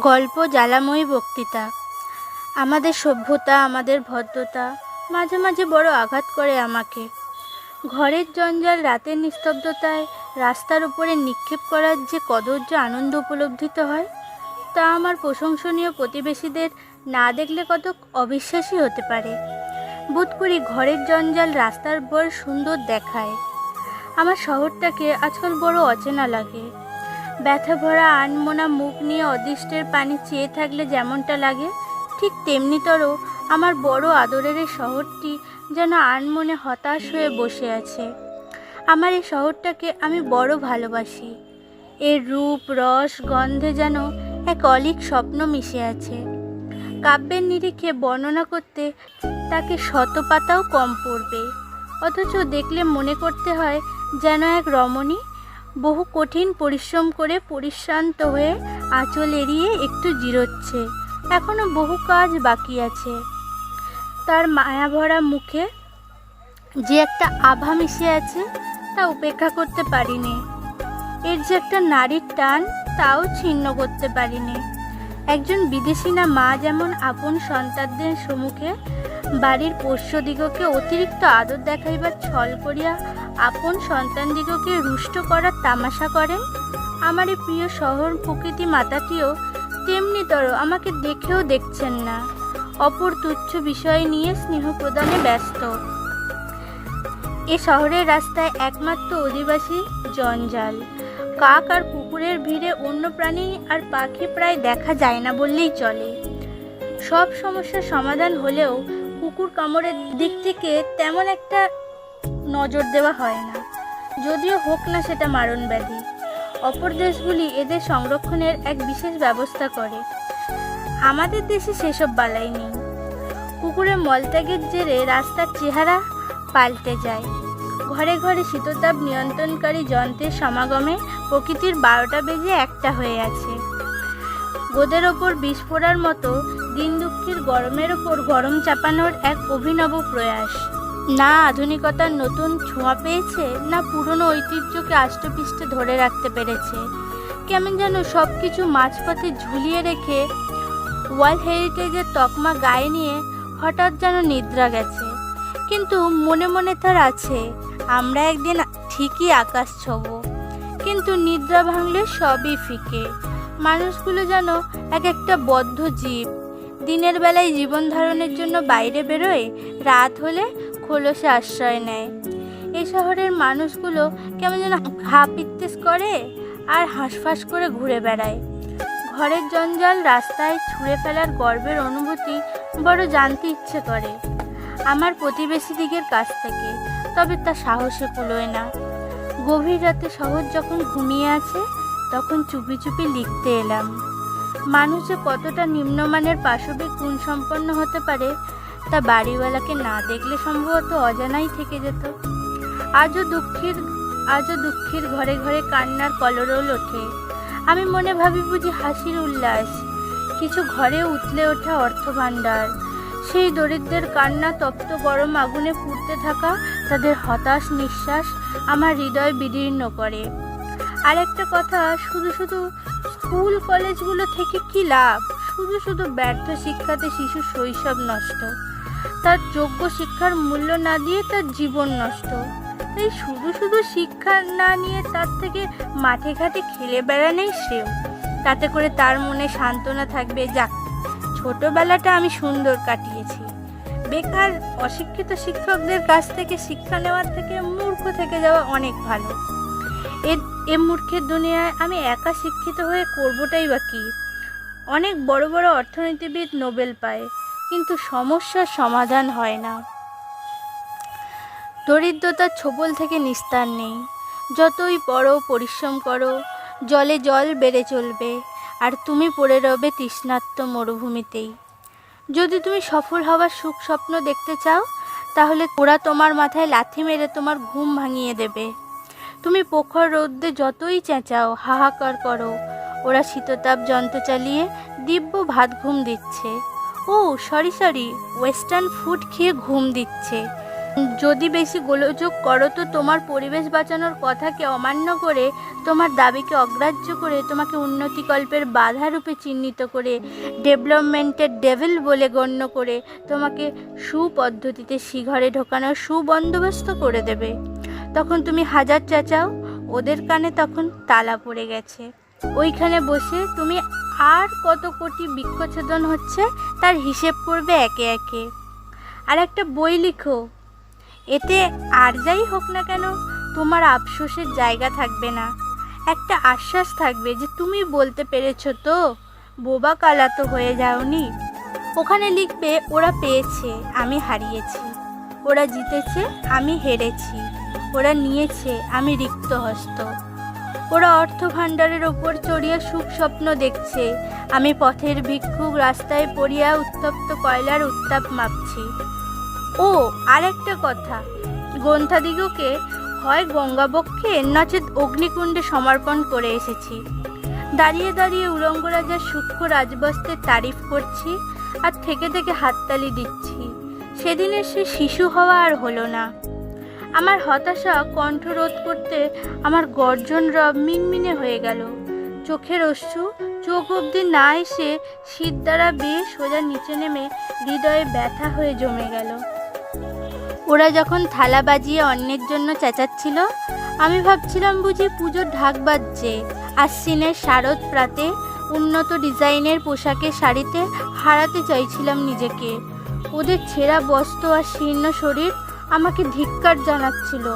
গল্প জ্বালাময়ী বক্তৃতা। আমাদের সভ্যতা, আমাদের ভদ্রতা, মাঝে মাঝে বড় আঘাত করে আমাকে। ঘরের জঞ্জাল, রাতের নিস্তব্ধতায়, রাস্তার উপরে নিক্ষেপ করার যে কদর্য আনন্দ উপলব্ধিত হয়, তা আমার প্রশংসনীয় প্রতিবেশীদের না দেখলে কত অবিশ্বাসী হতে পারে। বোধ করি ঘরের জঞ্জাল রাস্তার বড় সুন্দর দেখায়। আমার শহরটাকে আজকাল বড় অচেনা লাগে। ব্যথা ভরা আনমোনা মুখ নিয়ে অদৃষ্টের পানি চেয়ে থাকলে যেমনটা লাগে, ঠিক তেমনিতর আমার বড় আদরের এই শহরটি যেন আনমনে হতাশ হয়ে বসে আছে। আমার এই শহরটাকে আমি বড় ভালোবাসি। এর রূপ, রস, গন্ধে যেন এক অলিক স্বপ্ন মিশে আছে। কাব্যের নিরিখে বর্ণনা করতে তাকে শত পাতাও কম পড়বে। অথচ দেখলে মনে করতে হয় যেন এক রমণী বহু কঠিন পরিশ্রম করে পরিশ্রান্ত হয়ে আঁচল এড়িয়ে একটু জিরোচ্ছে। এখনও বহু কাজ বাকি আছে। তার মায়াভরা মুখে যে একটা আভা মিশে আছে, তা উপেক্ষা করতে পারিনি। এর যে একটা নারীর টান, তাও ছিন্ন করতে পারিনি। একজন বিদেশিনা মা যেমন আপন সন্তানদের সম্মুখে বাড়ির পোষ্যদিগকে অতিরিক্ত আদর দেখাইবার ছল করিয়া আপন সন্তানদিগকে রুষ্ট করার তামাশা করেন? আমার এই প্রিয় শহর প্রকৃতি মাতাটিও তেমনিতর আমাকে দেখেও দেখছেন না। অপর তুচ্ছ বিষয় নিয়ে স্নেহ প্রদানে ব্যস্ত। এ শহরের রাস্তায় একমাত্র অধিবাসী জঞ্জাল। কাক আর কুকুরের ভিড়ে অন্য প্রাণী আর পাখি প্রায় দেখা যায় না বললেই চলে। সব সমস্যার সমাধান হলেও কুকুর কামড়ের দিক থেকে তেমন একটা নজর দেওয়া হয় না। যদিও হোক না সেটা মারণ ব্যাধি অপর দেশগুলি এদের সংরক্ষণের এক বিশেষ ব্যবস্থা করে। আমাদের দেশে সেসব বালাই নেই। কুকুরের মলত্যাগের জেরে রাস্তার চেহারা পাল্টে যায়। ঘরে ঘরে শীততাপ নিয়ন্ত্রণকারী যন্ত্রের সমাগমে প্রকৃতির বারোটা বেজে একটা হয়ে আছে। গোদের ওপর বিষ ফোড়ার মতো দিন দুঃখীর গরমের ওপর গরম চাপানোর এক অভিনব প্রয়াস। না আধুনিকতার নতুন ছোঁয়া পেয়েছে, না পুরনো ঐতিহ্যকে আষ্টপৃষ্টে ধরে রাখতে পেরেছে। কেমন যেন সব কিছু মাঝপথে ঝুলিয়ে রেখে ওয়ার্ল্ড হেরিটেজের তকমা গায়ে নিয়ে হঠাৎ যেন নিদ্রা গেছে। কিন্তু মনে মনে তার আছে, আমরা একদিন ঠিকই আকাশ ছব। কিন্তু নিদ্রা ভাঙলে সবই ফিকে। মানুষগুলো যেন এক একটা বদ্ধ জীব। দিনের বেলায় জীবন ধারণের জন্য বাইরে বেরোয়, রাত হলে খোলসে আশ্রয় নেয়। এই শহরের মানুষগুলো কেমন যেন হাপিত্তেস করে আর হাঁসফাঁস করে ঘুরে বেড়ায়। ঘরের জঞ্জাল রাস্তায় ছুঁড়ে ফেলার গর্বের অনুভূতি বড় জানতে ইচ্ছে করে। আমার প্রতিবেশী দিকের কাছ থেকে, তবে তা সাহসে কুলোয় না। গভীর রাতে শহর যখন ঘুমিয়ে আছে, তখন চুপি চুপি লিখতে এলাম। মানুষ যে কতটা নিম্নমানের পাশবিক গুণ সম্পন্ন হতে পারে তা বাড়িওয়ালাকে না দেখলে সম্ভবত অজানাই থেকে যেত। আজও দুঃখের আজও দুঃখের ঘরে ঘরে কান্নার কলরোল ওঠে। আমি মনে ভাবি বুঝি হাসির উল্লাস। কিছু ঘরে উতলে ওঠা অর্থভাণ্ডার। সেই দরিদ্রের কান্না তপ্ত গরম আগুনে পুড়তে থাকা তাদের হতাশ নিঃশ্বাস আমার হৃদয় বিদীর্ণ করে। আর একটা কথা, শুধু শুধু স্কুল কলেজগুলো থেকে কি লাভ? শুধু শুধু ব্যর্থ শিক্ষাতে শিশু শৈশব নষ্ট। তার যোগ্য শিক্ষার মূল্য না দিয়ে তার জীবন নষ্ট। তাই শুধু শুধু শিক্ষা না নিয়ে তার থেকে মাঠে ঘাটে খেলে বেড়ানোই শ্রেয়। তাতে করে তার মনে সান্ত্বনা থাকবে, যাক, ছোটবেলাটা আমি সুন্দর কাটিয়েছি। বেকার, অশিক্ষিত শিক্ষকদের কাছ থেকে শিক্ষা নেওয়ার থেকে মূর্খ থেকে যাওয়া অনেক ভালো। এ এ মূর্খের দুনিয়ায় আমি একা শিক্ষিত হয়ে করবোটাই বা কী? অনেক বড় বড় অর্থনীতিবিদ নোবেল পায়। কিন্তু সমস্যার সমাধান হয় না। দরিদ্রতার ছোবল থেকে নিস্তার নেই। যতই পড়ো, পরিশ্রম করো, জলে জল বেড়ে চলবে, আর তুমি পড়ে রবে তৃষ্ণার্ত মরুভূমিতেই। যদি তুমি সফল হওয়ার সুখ স্বপ্ন দেখতে চাও, তাহলে ওরা তোমার মাথায় লাথি মেরে তোমার ঘুম ভাঙিয়ে দেবে। তুমি পোখর রৌদ্রে যতই চেঁচাও, হাহাকার করো, ওরা শীততাপ যন্ত্র চালিয়ে দিব্য ভাত ঘুম দিচ্ছে। ও সরি সরি ওয়েস্টার্ন ফুড খেয়ে ঘুম দিচ্ছে। যদি বেশি গোলযোগ করো তো তোমার পরিবেশ বাঁচানোর কথাকে অমান্য করে, তোমার দাবিকে অগ্রাহ্য করে, তোমাকে উন্নতিকল্পের বাধা রূপে চিহ্নিত করে, ডেভেলপমেন্টের ডেভিল বলে গণ্য করে, তোমাকে সুপদ্ধতিতে শিঘরে ঢোকানোর সুবন্দোবস্ত করে দেবে। তখন তুমি হাজার চাচাও, ওদের কানে তখন তালা পড়ে গেছে। ওইখানে বসে তুমি আর কত কোটি বৃক্ষছেদন হচ্ছে তার হিসেব করবে একে একে। আর একটা বই লিখো। এতে আর যাই হোক না কেন, তোমার আফসোসের জায়গা থাকবে না। একটা আশ্বাস থাকবে যে তুমি বলতে পেরেছ তো, বোবা কালা তো হয়ে যাওনি। ওখানে লিখবে, ওরা পেয়েছে, আমি হারিয়েছি। ওরা জিতেছে, আমি হেরেছি। ওরা নিয়েছে, আমি রিক্ত হস্ত ওরা অর্থ ভাণ্ডারের ওপর চড়িয়া সুখ স্বপ্ন দেখছে। আমি পথের ভিক্ষুক, রাস্তায় পড়িয়া উত্তপ্ত কয়লার উত্তাপ মাপছি। ও, আরেকটা কথা। গ্রন্থাদিগকে হয় গঙ্গাবক্ষে নচেত অগ্নিকুণ্ডে সমর্পণ করে এসেছি। দাঁড়িয়ে দাঁড়িয়ে উলঙ্গ রাজার সূক্ষ্ম রাজবস্ত্রের তারিফ করছি আর থেকে থেকে হাততালি দিচ্ছি। সেদিনের সে শিশু হওয়া আর হলো না। আমার হতাশা কণ্ঠরোধ করতে আমার গর্জন রব মিনমিনে হয়ে গেল। চোখের অশ্রু চোখ অবধি না এসে শীত দ্বারা বেয়ে সোজা নিচে নেমে হৃদয়ে ব্যথা হয়ে জমে গেল। ওরা যখন থালা বাজিয়ে অন্যের জন্য চেঁচাচ্ছিল, আমি ভাবছিলাম বুঝি পুজোর ঢাক বাজছে। আশ্বিনের শারদ প্রাতে উন্নত ডিজাইনের পোশাকে শাড়িতে হারাতে চাইছিলাম নিজেকে। ওদের ছেঁড়া বস্ত্র আর শীর্ণ শরীর আমাকে ধিক্কার জানাচ্ছিল।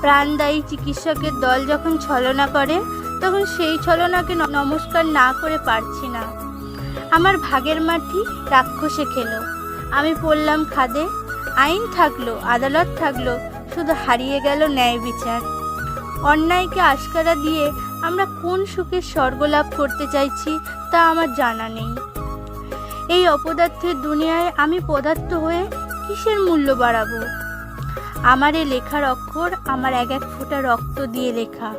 প্রাণদায়ী চিকিৎসকের দল যখন ছলনা করে, তখন সেই ছলনাকে নমস্কার না করে পারছি না। আমার ভাগের মাটি রাক্ষসে খেলো। আমি পড়লাম খাদে, আইন থাকল, আদালত থাকল, শুধু হারিয়ে গেল ন্যায় বিচার। অন্যায়কে আশকারা দিয়ে আমরা কোন সুখের স্বর্গ লাভ করতে চাইছি তা আমার জানা নেই। এই অপদার্থের দুনিয়ায় আমি পদার্থ হয়ে কিসের মূল্য বাড়াবো? আমার এ লেখার অক্ষর আমার এক এক ফোঁটা রক্ত দিয়ে লেখা।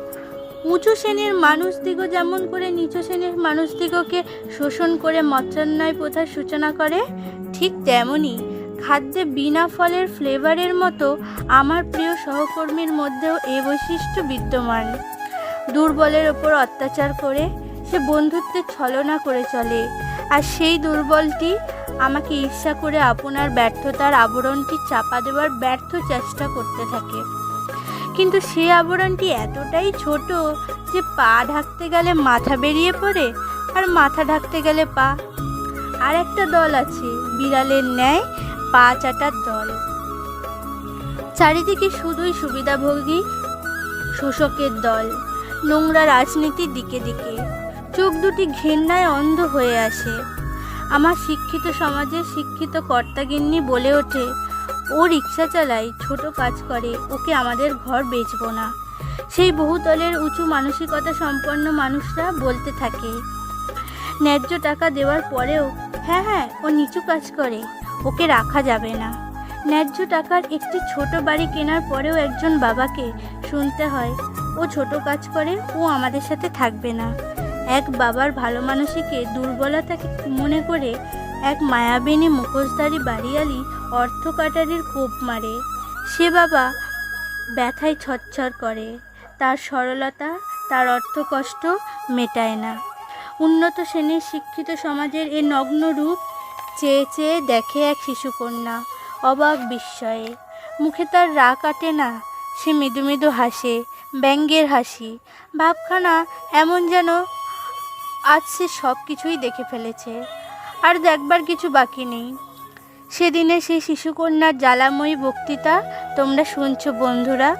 উঁচু শ্রেণির মানুষদিগো যেমন করে নিচু শ্রেণির মানুষদিগকে শোষণ করে মৎস্যান্যায় প্রথার সূচনা করে, ঠিক তেমনই খাদ্যে বিনা ফলের ফ্লেভারের মতো আমার প্রিয় সহকর্মীর মধ্যেও এ বৈশিষ্ট্য বিদ্যমান। দুর্বলের ওপর অত্যাচার করে সে বন্ধুত্বের ছলনা করে চলে, আর সেই দুর্বলটি আমাকে ঈর্ষা করে আপনার ব্যর্থতার আবরণটি চাপা দেওয়ার ব্যর্থ চেষ্টা করতে থাকে। কিন্তু সে আবরণটি এতটাই ছোট যে পা ঢাকতে গেলে মাথা বেরিয়ে পড়ে আর মাথা ঢাকতে গেলে পা। আর একটা দল আছে, বিড়ালের ন্যায় পা চাটার দল। চারিদিকে শুধুই সুবিধাভোগী, শোষকের দল, নোংরা রাজনীতির দিকে দিকে। চোখ দুটি ঘেন্নায় অন্ধ হয়ে আসে। আমার শিক্ষিত সমাজে শিক্ষিত কর্তাগিন্নি বলে ওঠে, ও রিক্সা চালায়, ছোট কাজ করে, ওকে আমাদের ঘর বেচবো না। সেই বহুতলের উঁচু মানসিকতা সম্পন্ন মানুষরা বলতে থাকে, ন্যায্য টাকা দেওয়ার পরেও হ্যাঁ হ্যাঁ ও নিচু কাজ করে, ওকে রাখা যাবে না। ন্যায্য টাকার একটি ছোট বাড়ি কেনার পরেও একজন বাবাকে শুনতে হয়, ও ছোট কাজ করে, ও আমাদের সাথে থাকবে না। এক বাবার ভালো মানসিকে দুর্বলতাকে মনে করে এক মায়াবিনী মুখোশধারী বাড়িয়ালি অর্থ কাটারির কোপ মারে। সে বাবা ব্যথায় ছচ্ছর করে। তার সরলতা, তার অর্থ কষ্ট মেটায় না। উন্নত শ্রেণির শিক্ষিত সমাজের এ নগ্ন রূপ চেয়ে চেয়ে দেখে এক শিশুকন্যা অবাক বিস্ময়ে। মুখে তার রা কাটে না, সে মৃদু মৃদু হাসে, ব্যঙ্গের হাসি। ভাবখানা এমন যেন আজ সে সব কিছুই দেখে ফেলেছে, আর দেখবার কিছু বাকি নেই। সেদিনে সেই শিশুকন্যার জ্বালাময়ী বক্তৃতা তোমরা শুনছো, বন্ধুরা।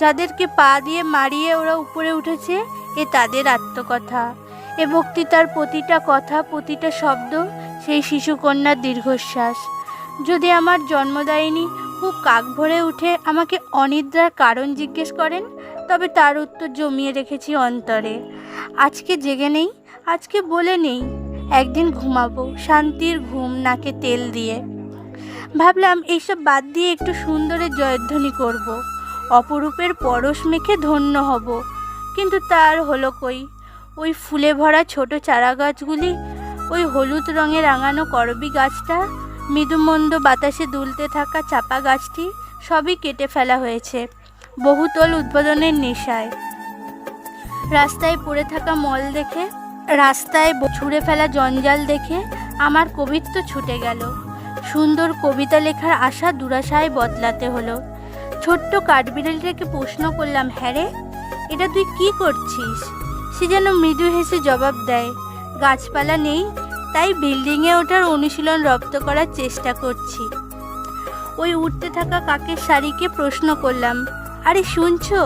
যাদেরকে পা দিয়ে মারিয়ে ওরা উপরে উঠেছে, এ তাদের আত্মকথা। এ বক্তৃতার প্রতিটা কথা, প্রতিটা শব্দ সেই শিশুকন্যার দীর্ঘশ্বাস। যদি আমার জন্মদায়িনী খুব কাক ভরে উঠে আমাকে অনিদ্রার কারণ জিজ্ঞেস করেন তবে তার উত্তর জমিয়ে রেখেছি অন্তরে। আজকে জেগে নেই, আজকে বলে নেই। একদিন ঘুমাবো, শান্তির ঘুম, নাকে তেল দিয়ে। ভাবলাম এইসব বাদ দিয়ে একটু সুন্দরের জয়ধ্বনি করব। অপরূপের পরশ মেখে ধন্য হব। কিন্তু তার হলো কই? ওই ফুলে ভরা ছোট চারা গাছগুলি ওই হলুদ রঙে রাঙানো করবি গাছটা, মৃদুমন্দ বাতাসে দুলতে থাকা চাপা গাছটি, সবই কেটে ফেলা হয়েছে। বহুতল উদ্বোধনের নেশায়। রাস্তায় পড়ে থাকা মল দেখে, রাস্তায় ছুঁড়ে ফেলা জঞ্জাল দেখে আমার কবিত্ব ছুটে গেল। সুন্দর কবিতা লেখার আশা দুরাশায় বদলাতে হলো। ছোট্ট কাঠবিড়ালিটাকে প্রশ্ন করলাম হ্যাঁ রে, এটা তুই কি করছিস? সে যেন মৃদু হেসে জবাব দেয়, গাছপালা নেই, তাই বিল্ডিংয়ে ওঠার অনুশীলন রপ্ত করার চেষ্টা করছি। ওই উঠতে থাকা কাকের শাড়িকে প্রশ্ন করলাম আরে শুনছো?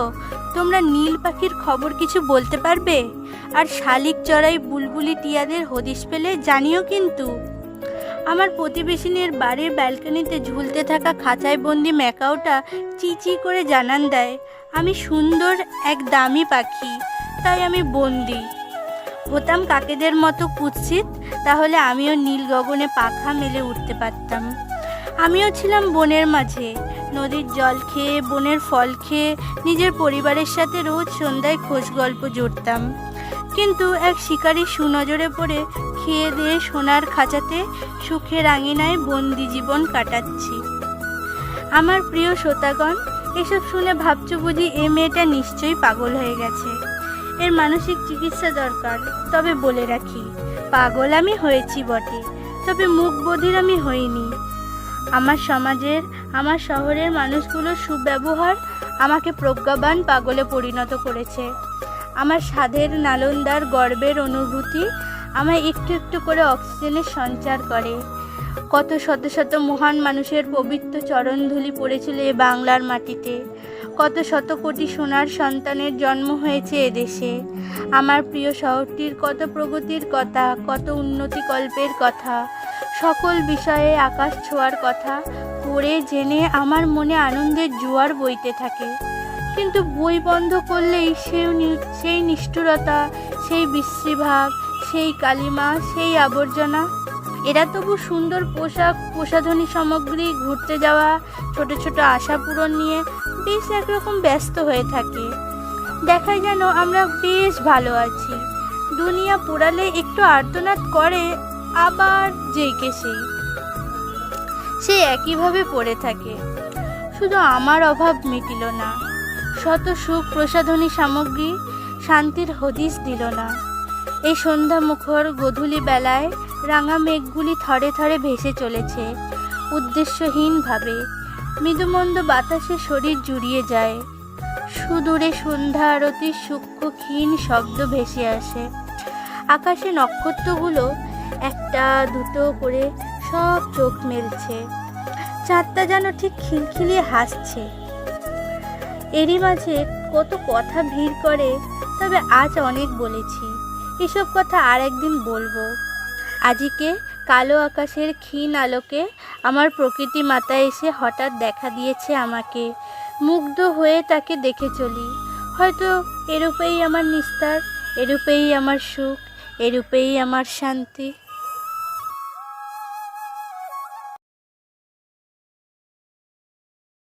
তোমরা নীল পাখির খবর কিছু বলতে পারবে? আর শালিক চড়াই বুলবুলি টিয়াদের হদিশ পেলে জানিও কিন্তু। আমার প্রতিবেশিনীর বাড়ির ব্যালকনিতে ঝুলতে থাকা খাঁচায় বন্দি ম্যাকাওটা চিচি করে জানান দেয়। আমি সুন্দর, এক দামি পাখি, তাই আমি বন্দি। হতাম কাকেদের মতো কুৎসিত, তাহলে আমিও নীল গগনে পাখা মেলে উঠতে পারতাম। আমিও ছিলাম বনের মাঝে নদীর জল খেয়ে, বনের ফল খেয়ে, নিজের পরিবারের সাথে রোজ সন্ধ্যায় খোঁজ গল্প জুড়তাম কিন্তু এক শিকারী সুনজরে পড়ে খেয়ে দিয়ে সোনার খাঁচাতে সুখের আঙিনায় বন্দি জীবন কাটাচ্ছি। আমার প্রিয় শ্রোতাগণ, এসব শুনে ভাবছ বুঝি এ মেয়েটা নিশ্চয়ই পাগল হয়ে গেছে। এর মানসিক চিকিৎসা দরকার, তবে বলে রাখি, পাগল আমি হয়েছি বটে, তবে মুখ বধির আমি হইনি। আমার সমাজের আমার শহরের মানুষগুলোর সুব্যবহার আমাকে প্রজ্ঞাবান পাগলে পরিণত করেছে। আমার স্বাদের নালন্দার গর্বের অনুভূতি আমায় একটু একটু করে অক্সিজেনের সঞ্চার করে। কত শত শত মহান মানুষের পবিত্র চরণধুলি পড়েছিল এ বাংলার মাটিতে। কত শত কোটি সোনার সন্তানের জন্ম হয়েছে এদেশে আমার প্রিয় শহরটির কত প্রগতির কথা, কত উন্নতি কল্পের কথা, সকল বিষয়ে আকাশ ছোঁয়ার কথা পড়ে জেনে আমার মনে আনন্দের জোয়ার বইতে থাকে। কিন্তু বই বন্ধ করলেই সেই সেই নিষ্ঠুরতা, সেই বিশ্রীভাব, সেই কালিমা, সেই আবর্জনা। এরা তবু সুন্দর পোশাক প্রসাধনী সামগ্রী, ঘুরতে যাওয়া, ছোট ছোট আশা পূরণ নিয়ে বেশ একরকম ব্যস্ত হয়ে থাকে। দেখায় যেন আমরা বেশ ভালো আছি। দুনিয়া পোড়ালে একটু আর্তনাদ করে, আবার যেইকে সেই। সে একইভাবে পড়ে থাকে। শুধু আমার অভাব মিটিল না, শত সুখ প্রসাধনী সামগ্রী শান্তির হদিস দিল না। এই সন্ধ্যা মুখর গধূলি বেলায় রাঙা মেঘগুলি থরে থরে ভেসে চলেছে। উদ্দেশ্যহীনভাবে মৃদুমন্দ বাতাসে শরীর জুড়িয়ে যায়। সুদূরে সন্ধ্যা আরতির সূক্ষ্ম ক্ষীণ শব্দ ভেসে আসে। আকাশে নক্ষত্রগুলো একটা দুটো করে সব চোখ মেলছে। চাঁদটা যেন ঠিক খিলখিলিয়ে হাসছে। এরই মাঝে কত কথা ভিড় করে, তবে আজ অনেক বলেছি। এসব কথা আর একদিন বলব। আজকে কালো আকাশের ক্ষীণ আলোকে আমার প্রকৃতি মাতা এসে হঠাৎ দেখা দিয়েছে আমাকে। মুগ্ধ হয়ে তাকে দেখে চলি। হয়তো এরূপেই আমার নিস্তার, এরূপেই আমার সুখ, এরূপেই আমার শান্তি।